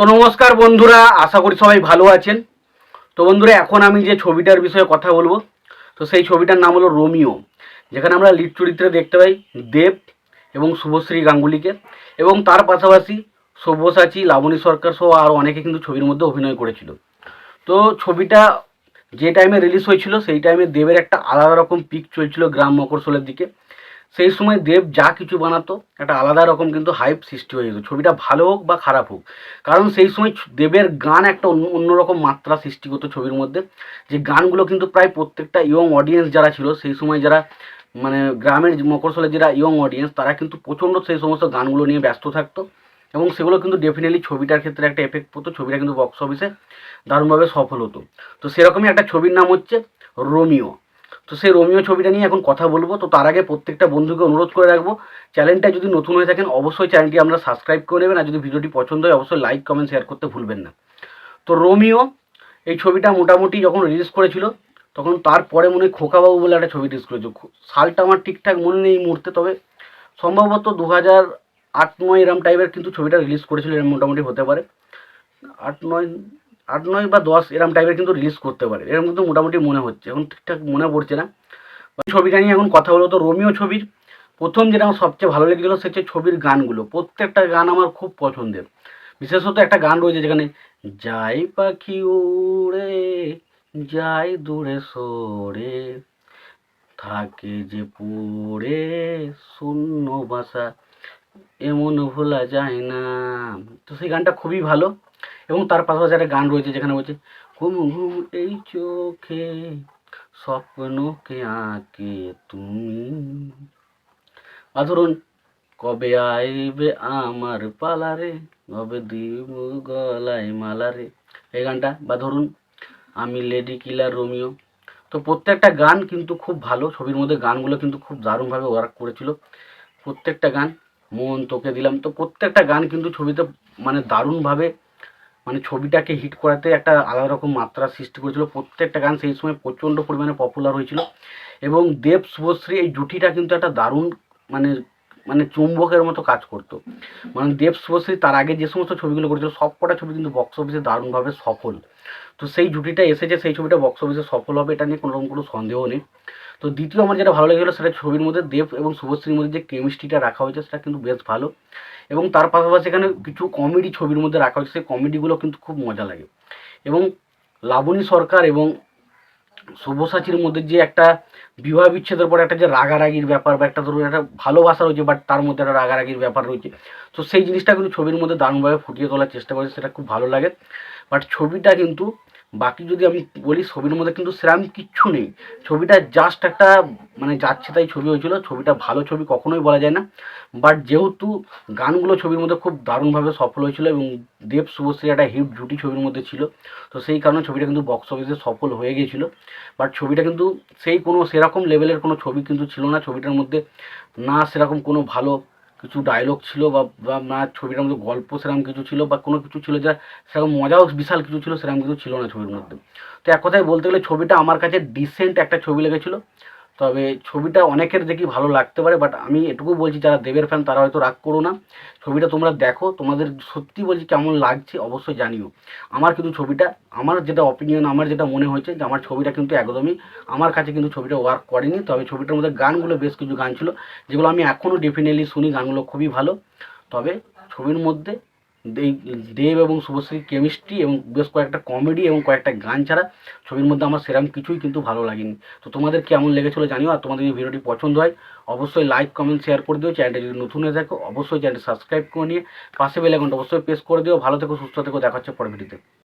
তো নমস্কার বন্ধুরা, আশা করি সবাই ভালো আছেন। তো বন্ধুরা, এখন আমি যে ছবিটার বিষয়ে কথা বলব, তো সেই ছবিটার নাম হলো রোমিও, যেখানে আমরা লিড চরিত্রে দেখতে পাই দেব এবং শুভশ্রী গাঙ্গুলিকে এবং তার পাশাপাশি সব্যসাচী, লাবণী সরকার সহ আরও অনেকে কিন্তু ছবির মধ্যে অভিনয় করেছিল। তো ছবিটা যে টাইমে রিলিজ হয়েছিল, সেই টাইমে দেবের একটা আলাদা রকম পিক চলছিল গ্রাম মকরসোলের দিকে। সেই সময় দেব যা কিছু বানাতো, একটা আলাদা রকম কিন্তু হাইপ সৃষ্টি হয়ে যেত ছবিটা ভালো হোক বা খারাপ হোক। কারণ সেই সময় দেবের গান একটা অন্য, অন্যরকম মাত্রা সৃষ্টি করতো ছবির মধ্যে। যে গানগুলো কিন্তু প্রায় প্রত্যেকটা ইয়ং অডিয়েন্স যারা ছিল, সেই সময় যারা মানে গ্রামের মকরসলের যারা ইয়ং অডিয়েন্স তারা কিন্তু প্রচণ্ড সেই সমস্ত গানগুলো নিয়ে ব্যস্ত থাকতো। এবং সেগুলো কিন্তু ডেফিনেটলি ছবিটার ক্ষেত্রে একটা এফেক্ট পড়তো, ছবিটা কিন্তু বক্স অফিসে দারুণভাবে সফল হতো। তো সেরকমই একটা ছবির নাম হচ্ছে রোমিও। তো সেই রোমিও ছবিটা নিয়ে এখন কথা বলব। তো তার আগে প্রত্যেকটা বন্ধুকে অনুরোধ করে রাখব, চ্যানেলটা যদি নতুন হয়ে থাকেন অবশ্যই চ্যানেলটি আমরা সাবস্ক্রাইব করে নেবেন, আর যদি ভিডিওটি পছন্দ হয় অবশ্যই লাইক কমেন্ট শেয়ার করতে ভুলবেন না। তো রোমিও এই ছবিটা মোটামুটি যখন রিলিজ করেছিল, তখন তারপরে মনে হয় খোকাবাবু বলে একটা ছবি রিলিজ করেছিল। সালটা আমার ঠিকঠাক মনে নেই মুহূর্তে, তবে সম্ভবত দু হাজার আট নয় এরম টাইপের কিন্তু ছবিটা রিলিজ করেছিল, এরম মোটামুটি হতে পারে। আট নয় আট নয় বা দশ এরম টাইপের কিন্তু রিলিজ করতে পারে। এরকম কিন্তু মোটামুটি মনে হচ্ছে এখন ঠিকঠাক মনে পড়ছে না। ছবিটা নিয়ে এখন কথা বলো তো রোমিও ছবির। প্রথম যেটা আমার সবচেয়ে ভালো লেগেছিলো সে হচ্ছে ছবির গানগুলো। প্রত্যেকটা গান আমার খুব পছন্দের। বিশেষত একটা গান রয়েছে যেখানে, যাই পাখি উড়ে, যাই দূরে সরে, থাকে যে পড়ে শূন্য বাসা, এমন ভোলা যায় না। তো সেই গানটা খুবই ভালো। এবং তার পাশাপাশি একটা গান রয়েছে যেখানে বলছে, ঘুম ঘুম, এই চোখে স্বপ্নকে আঁকে তুমি। আর ধরুন কবে আইবে আমার পালারে কবে দিব গলায় মালারে এই গানটা, বা ধরুন, আমি লেডি কিলার রোমিও। তো প্রত্যেকটা গান কিন্তু খুব ভালো, ছবির মধ্যে গানগুলো কিন্তু খুব দারুণভাবে ওয়ার্ক করেছিল। প্রত্যেকটা গান, মন তোকে দিলাম। তো প্রত্যেকটা গান কিন্তু ছবিতে মানে দারুণভাবে মানে ছবিটাকে হিট করাতে একটা আলাদা রকম মাত্রা সৃষ্টি করেছিল। প্রত্যেকটা গান সেই সময় প্রচণ্ড পরিমাণে পপুলার হয়েছিল। এবং দেব শুভশ্রী এই জুটিটা কিন্তু একটা দারুণ মানে মানে চুম্বকের মতো কাজ করতো। মানে দেব শুভশ্রী তার আগে যে সমস্ত ছবিগুলো করেছিল, সব কটা ছবি কিন্তু বক্স অফিসে দারুণভাবে সফল। তো সেই জুটিটা এসেছে, সেই ছবিটা বক্স অফিসে সফল হবে এটা নিয়ে কোনো রকম কোনো সন্দেহ নেই। তো দ্বিতীয় আমার যেটা ভালো লেগেছিলো সেটা ছবির মধ্যে দেব এবং শুভশ্রীর মধ্যে যে কেমিস্ট্রিটা রাখা হয়েছে সেটা কিন্তু বেশ ভালো। এবং তার পাশাপাশি এখানে কিছু কমেডি ছবির মধ্যে রাখা হয়েছে। সেই কমেডিগুলো কিন্তু খুব মজা লাগে। এবং লাবণী সরকার এবং সব্যসাচীর মধ্যে যে একটা বিবাহ বিচ্ছেদের পরে একটা যে রাগারাগির ব্যাপার বা একটা ধরুন একটা ভালোবাসা রয়েছে বাট তার মধ্যে একটা রাগারাগির ব্যাপার রয়েছে। তো সেই জিনিসটা কিন্তু ছবির মধ্যে দারুণভাবে ফুটিয়ে তোলার চেষ্টা করেছে, সেটা খুব ভালো লাগে। বাট ছবিটা কিন্তু বাকি যদি আমি বলি ছবির মধ্যে কিন্তু সেরকম কিচ্ছু নেই। ছবিটা জাস্ট একটা মানে যাচ্ছে তাই ছবি হয়েছিল। ছবিটা ভালো ছবি কখনোই বলা যায় না। বাট যেহেতু গানগুলো ছবির মধ্যে খুব দারুণভাবে সফল হয়েছিল এবং দেব শুভশ্রী একটা হিট জুটি ছবির মধ্যে ছিল, তো সেই কারণে ছবিটা কিন্তু বক্স অফিসে সফল হয়ে গিয়েছিল বাট ছবিটা কিন্তু সেই কোনো সেরকম লেভেলের কোনো ছবি কিন্তু ছিল না। ছবিটার মধ্যে না সেরকম কোনো ভালো কিছু ডায়লগ ছিল বা বা ছবিটার মধ্যে গল্প সেরকম কিছু ছিল বা কোনো কিছু ছিল যা সেরকম মজাও বিশাল কিছু ছিল, সেরকম কিছু ছিল না ছবির মধ্যে। তো এক কথায় বলতে গেলে ছবিটা আমার কাছে ডিসেন্ট একটা ছবি লেগেছিল। তবে ছবিটা অনেকের দেখি ভালো লাগতে পারে বাট আমি এটুকু বলছি, যারা দেবের ফ্যান তারা হয়তো রাগ করো না। ছবিটা তোমরা দেখো, তোমাদের সত্যি বলছি কেমন লাগছে অবশ্যই জানিও। আমার কিন্তু ছবিটা, আমার যেটা অপিনিয়ন আমার যেটা মনে হয়েছে যে আমার ছবিটা কিন্তু একদমই, আমার কাছে কিন্তু ছবিটা ওয়ার্ক করেনি। তবে ছবিটার মধ্যে গানগুলো বেশ কিছু গান ছিল, যেগুলো আমি এখনও ডেফিনেটলি শুনি, গানগুলো খুবই ভালো। তবে ছবির মধ্যে এই দেব এবং শুভশ্রীর কেমিস্ট্রি এবং বেশ কয়েকটা কমেডি এবং কয়েকটা গান ছাড়া ছবির মধ্যে আমার সেরকম কিছুই কিন্তু ভালো লাগেনি। তো তোমাদের কেমন লেগেছিলো জানিও, আর তোমাদের যদি ভিডিওটি পছন্দ হয়, অবশ্যই লাইক কমেন্ট শেয়ার করে দিও। চ্যানেলটা যদি নতুন হয়ে থাকো, অবশ্যই চ্যানেলটা সাবস্ক্রাইব করে নিয়ে পাশে বেলাকনটা অবশ্যই প্রেস করে দিও। ভালো থেকো, সুস্থ থেকো দেখাচ্ছে পরের ভিডিওতে